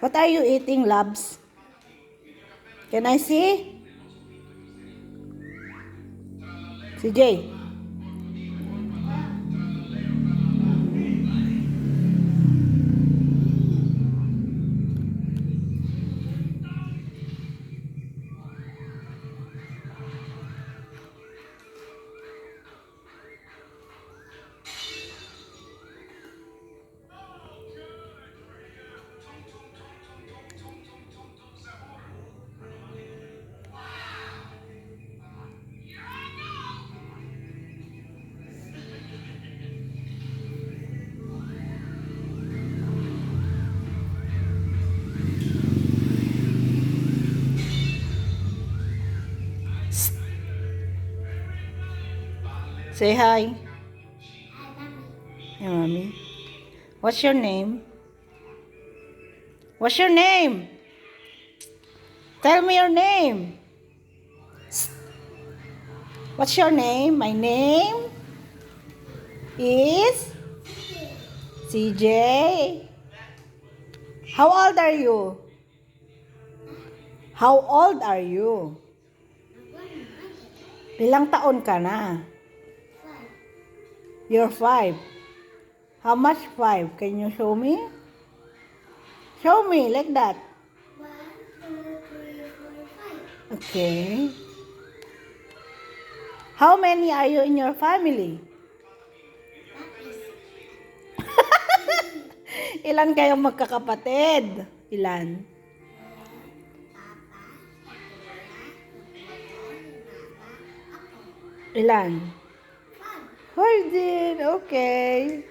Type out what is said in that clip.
What are you eating, loves? Can I see? CJ. Say hi. Hey, mommy. What's your name? What's your name? Tell me your name. What's your name? My name is CJ. How old are you? How old are you? Ilang taon ka na? You're five. How much five? Can you show me? Show me like that. Okay. How many are you in your family? Ilan kayong magkakapatid? Ilan? Ilan? Five din. Okay.